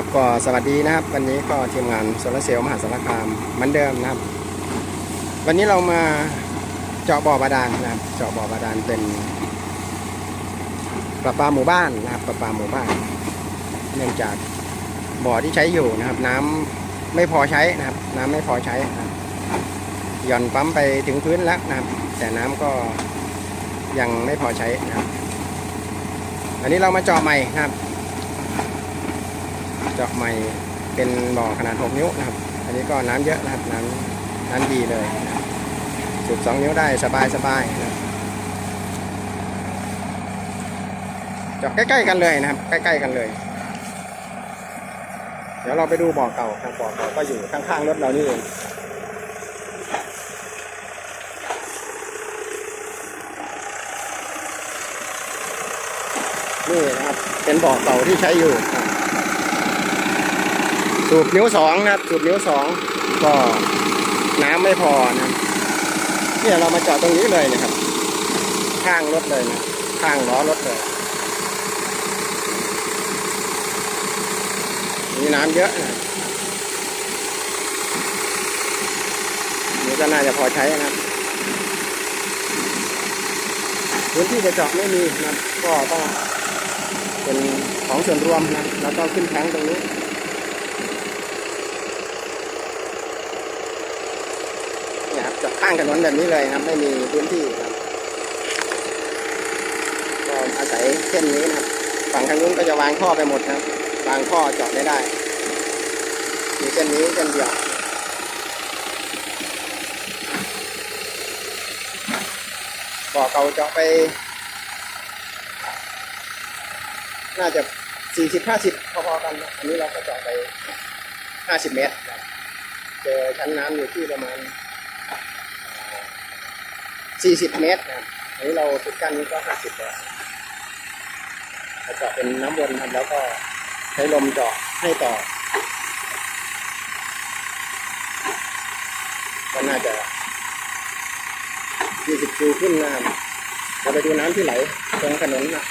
ครับก็สวัสดีนะครับ วันนี้ก็ทีมงานโซลาเซลล์มหาสารคามเหมือนเดิมนะครับ วันนี้เรามาเจาะบ่อบาดาลนะครับ เจาะบ่อบาดาลเป็นประปาหมู่บ้านนะครับ ประปาหมู่บ้าน เนื่องจากบ่อที่ใช้อยู่นะครับ น้ำไม่พอใช้นะครับ น้ำไม่พอใช้นะครับหย่อนปั๊มไปถึงพื้นแล้วนะครับ แต่น้ำก็ยังไม่พอใช้นะครับ อันนี้เรามาเจาะใหม่นะครับ เจาะใหม่เป็นบ่อขนาด 6 นิ้วนะครับ อันนี้ก็น้ำเยอะนะครับน้ำน้ำดีเลยนะครับสูบ2 นิ้วได้สบายสบายนะครับเจาะใกล้ๆกันเลยนะครับ ใกล้ๆกันเลย เดี๋ยวเราไปดูบ่อเก่าครับบ่อเก่าก็อยู่ข้างๆรถเรานี่เองนี่นะครับเป็นบ่อเก่าที่ใช้อยู่ครับ สูบนิ้วสองนะครับ สูบนิ้วสองก็น้ำไม่พอนะเนี่ยเรามาจอดตรงนี้เลยนะครับ ข้างรถเลยนะข้างล้อรถเลยมีน้ำเยอะนะนี่ก็น่าจะพอใช้นะครับพื้นที่จะเจาะไม่มีนะก็ต้องเป็นของส่วนรวมนะแล้วก็ขึ้นแทงตรงนี้ เนี่ยครับเจาะข้างถนนแบบนี้เลยครับ ไม่มีพื้นที่ครับก็อาศัยเส้นนี้นะครับ ฝั่งทางนู้นก็จะวางท่อไปหมดนะครับ วางท่อเจาะไม่ได้มีเส้นนี้เส้นเดียวบ่อเก่าเจาะไป น่าจะสี่สิบห้าสิบพอๆกันนะอันนี้เราก็เจาะไปห้าสิบเมตรเจอชั้นน้ำอยู่ที่ประมาณ สี่สิบเมตรนะอันนี้เราสุดกั้นนี้ก็ห้าสิบแล้วเราเจาะเป็นน้ำวนครับแล้วก็ใช้ลมเจาะให้ต่อ ก็น่าจะยี่สิบคิวขึ้นนะครับเราไปดูน้ำที่ไหลตรงถนนนะ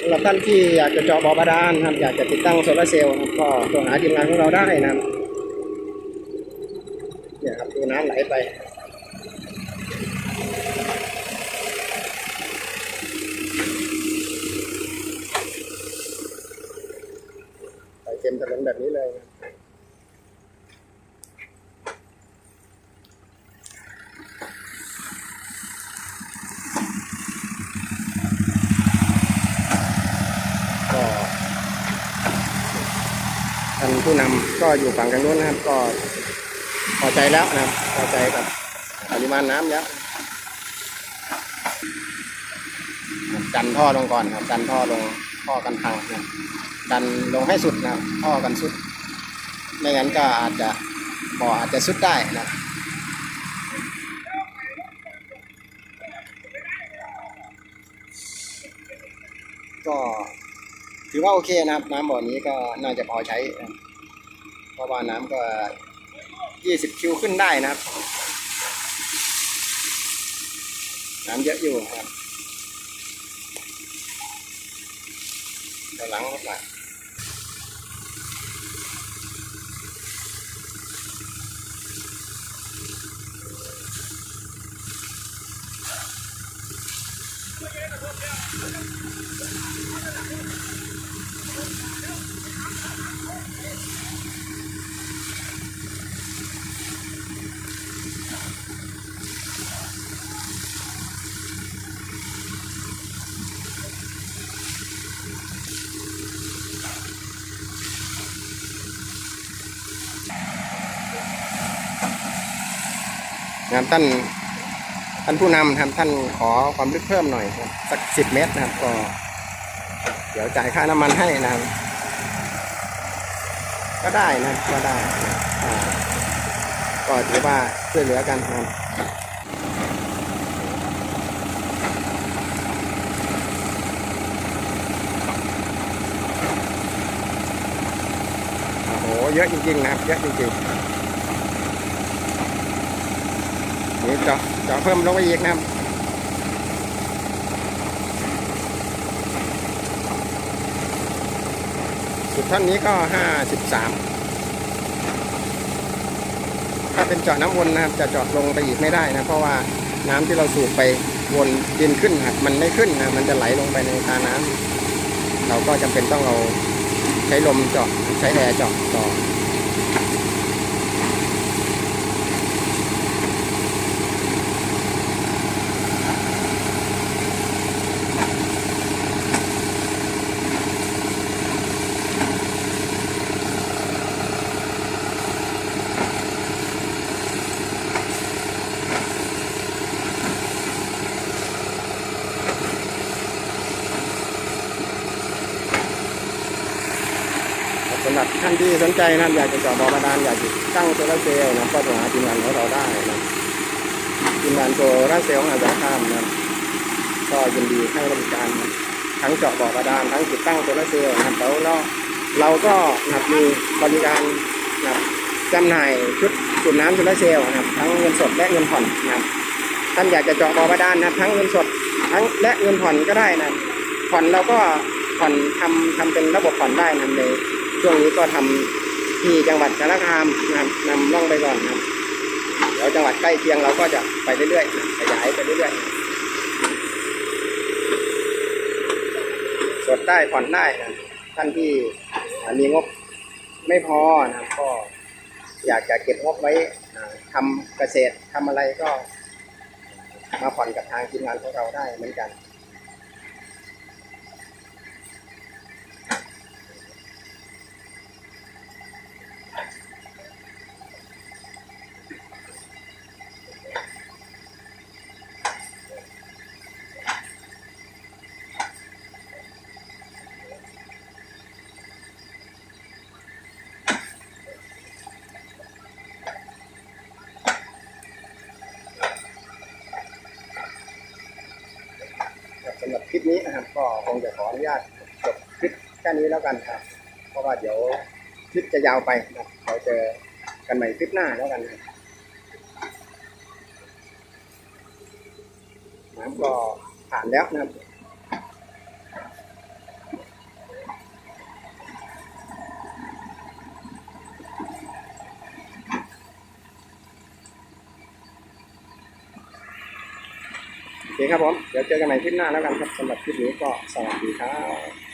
สำหรับท่านที่อยากจะเจาะบ่อบาดาลครับ อยากจะติดตั้งโซลาร์เซลล์ครับก็โทรหาทีมงานของเราได้นะครับ น้ำไหลไปไปเต็มถนนแบบนี้เลยนะท่านผู้นำก็อยู่ฝั่งทางนู้นนะครับก็ พอใจแล้วนะพอใจกับปริมาณน้ำแล้วดันท่อลงก่อนครับ ดันท่อลงท่อกันพังนะดันลงให้สุดนะท่อกันสุด ไม่งั้นก็อาจจะบ่ออาจจะสุดได้นะก็ถือว่าโอเคนะครับ น้ำบ่อนี้ก็น่าจะพอใช้ เพราะว่าน้ำก็ ยี่สิบคิวขึ้นได้นะครับน้ำเยอะอยู่ครับเดี๋ยวหลังรถมา นะครับท่านท่านผู้นำครับท่านขอความลึกเพิ่มหน่อยครับสักสิบเมตรนะครับ ก็ เดี๋ยวจ่ายค่าน้ำมันให้นะครับ ก็ได้นะก็ได้นะก็ถือว่าช่วยเหลือกันครับโอ้โหเยอะจริงๆนะครับ เยอะจริงๆ นี่เจาะเจาะเพิ่มลงไปอีกนะครับท่อนนี้ก็ห้าสิบสามถ้าเป็นเจาะน้ำวนนะครับ จะเจาะลงไปอีกไม่ได้นะ เพราะว่าน้ำที่เราสูบไปวนดินขึ้นมันไม่ขึ้นนะ มันจะไหลลงไปในตาน้ำเราก็จำเป็นต้องเอาใช้ลมเจาะใช้แอร์เจาะต่อ ท่านที่สนใจนะอยากจะเจาะบ่อบาดาลอยากจะตั้งโซลาเซลล์นะก็โทรหาทีมงานของเราได้นะทีมงานโซลาเซลล์ของอาจาข้ามนะก็ยินดีให้บริการทั้งเจาะบ่อบาดาลทั้งติดตั้งโซลาเซลล์นะแล้วเราเราก็นับมีบริการนะครับจำหน่ายชุดสูบน้ำโซลาเซลล์นะครับทั้งเงินสดและเงินผ่อนนะครับท่านอยากจะเจาะบ่อบาดาลนะทั้งเงินสดทั้งและเงินผ่อนก็ได้นะผ่อนเราก็ผ่อนทำทำเป็นระบบผ่อนได้นะใน ช่วงนี้ก็ทำที่จังหวัดสารคามนะครับนำล่องไปก่อนนะครับเดี๋ยวจังหวัดใกล้เคียงเราก็จะไปเรื่อยๆขยายไปเรื่อยๆสดได้ผ่อนได้นะท่านที่มีงบไม่พอนะก็อยากจะเก็บงบไว้อ่าทำเกษตรทำอะไรก็มาผ่อนกับทางทีมงานของเราได้เหมือนกัน ครับสำหรับคลิป นะครับก็คงจะขออนุญาตจบคลิปแค่นี้แล้วกันครับ เพราะว่าเดี๋ยวคลิปจะยาวไปนะเราเจอกันใหม่คลิปหน้าแล้วกันนะน้ำก็ผ่านแล้วนะครับ โอเคครับผม เดี๋ยวเจอกันใหม่คลิปหน้าแล้วกันครับสำหรับคลิปนี้ก็สวัสดีครับ